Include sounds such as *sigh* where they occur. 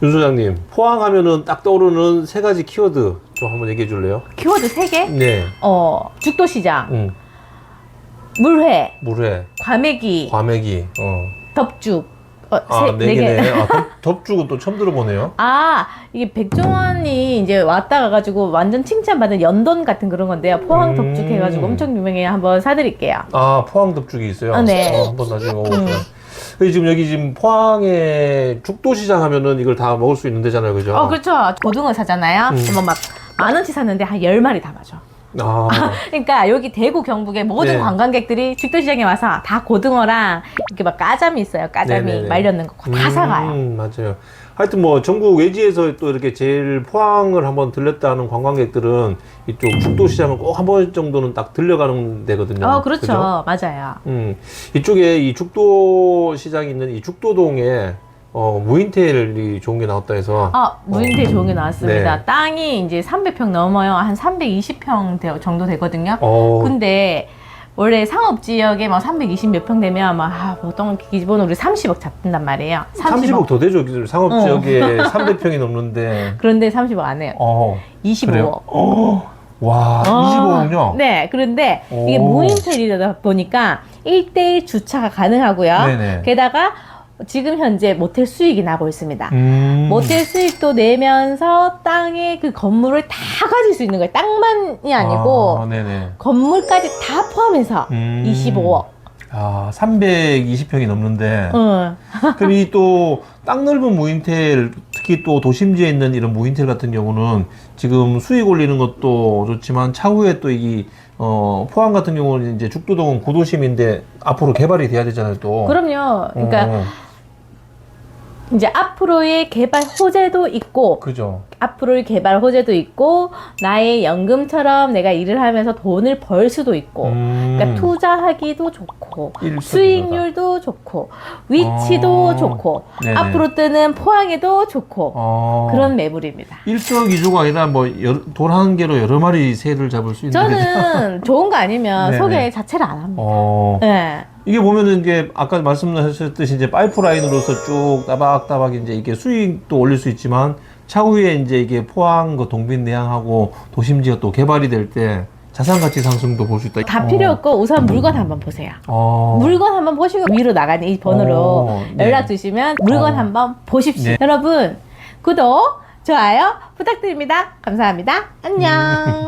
윤 소장님, 포항하면은 딱 떠오르는 세 가지 키워드 좀 한번 얘기해 줄래요? 키워드 3개? 네. 어, 죽도시장, 음, 물회, 물회, 과메기, 과메기, 어. 덮죽. 어, 아, 세- 네 개네. 아, 덮, *laughs* 덮죽은 또 처음 들어보네요. 아, 이게 백종원이 이제 왔다 가가지고 완전 칭찬받은 연돈 같은 그런 건데요. 포항 음. 덮죽 해가지고 엄청 유명해요. 한번 사드릴게요. 아, 포항 덮죽이 있어요? 아, 네. 어, 한번 나중에 먹어볼게요. 지금 여기 지금 포항에 죽도시장 하면은 이걸 다 먹을 수 있는 데잖아요, 그죠? 어, 그렇죠. 고등어 사잖아요. 음. 그러면 막만 원치 샀는데 한 열마리 담아줘. 아, *laughs* 그러니까 여기 대구 경북의 모든 네. 관광객들이 죽도시장에 와서 다 고등어랑 이렇게 막 까자미 있어요. 까자미 네네네. 말렸는 거다 사가요. 음, 맞아요. 하여튼 뭐 전국 외지에서 또 이렇게 제일 포항을 한번 들렸다는 관광객들은 이쪽 죽도시장을 꼭 한 번 정도는 딱 들려가는 데거든요. 어, 그렇죠. 그죠? 맞아요. 음, 이쪽에 이 죽도시장이 있는 이 죽도동에 어, 무인텔이 좋은 게 나왔다 해서 아, 무인대 좋은 게 나왔습니다. 네. 땅이 이제 300평 넘어요. 한 320평 정도 되거든요. 어, 근데 원래 상업 지역에 막 320 몇 평 되면 막 아, 보통 기본으로 30억 잡는단 말이에요. 30억 더 되죠. 상업 어. 지역에 300평이 넘는데. *laughs* 그런데 30억 안 해요. 어, 25억. 그래요? 어, 와, 25억요? 네, 그런데 이게 오. 무인텔이다 보니까 1대1 주차가 가능하고요. 네네. 게다가 지금 현재 모텔 수익이 나고 있습니다. 음. 모텔 수익도 내면서 땅에 그 건물을 다 가질 수 있는 거예요. 땅만이 아니고 아, 네네. 건물까지 다 포함해서 음. 25억. 아, 320평이 넘는데. 응. *laughs* 그럼 이 또 땅 넓은 무인텔, 특히 또 도심지에 있는 이런 무인텔 같은 경우는 지금 수익 올리는 것도 좋지만 차후에 또 이, 어, 포항 같은 경우는 이제 죽도동은 구도심인데 앞으로 개발이 돼야 되잖아요, 또. 그럼요. 그러니까 어, 이제 앞으로의 개발 호재도 있고 그죠. 앞으로의 개발 호재도 있고 나의 연금처럼 내가 일을 하면서 돈을 벌 수도 있고 음. 그러니까 투자하기도 좋고 일석이조다. 수익률도 좋고 위치도 어. 좋고 네네. 앞으로 뜨는 포항에도 좋고 어. 그런 매물입니다. 일석이조가 아니라 뭐돌한 개로 여러 마리 새를 잡을 수 있는. 저는 좋은 거 아니면 *laughs* 네네. 소개 자체를 안 합니다. 어. 네. 이게 보면은 이게 아까 말씀하셨듯이 이제 파이프라인으로서 쭉 따박따박 이제 이게 수익도 올릴 수 있지만 차후에 이제 이게 포항 그 동빈 내양하고 도심지가 또 개발이 될 때 자산 가치 상승도 볼 수 있다. 다 필요 없고 우선 물건 한번 보세요. 어. 물건 한번 보시고 위로 나가는 이 번호로 어, 네. 연락 주시면 물건 어. 한번 보십시오. 네. 여러분 구독, 좋아요 부탁드립니다. 감사합니다. 안녕. *laughs*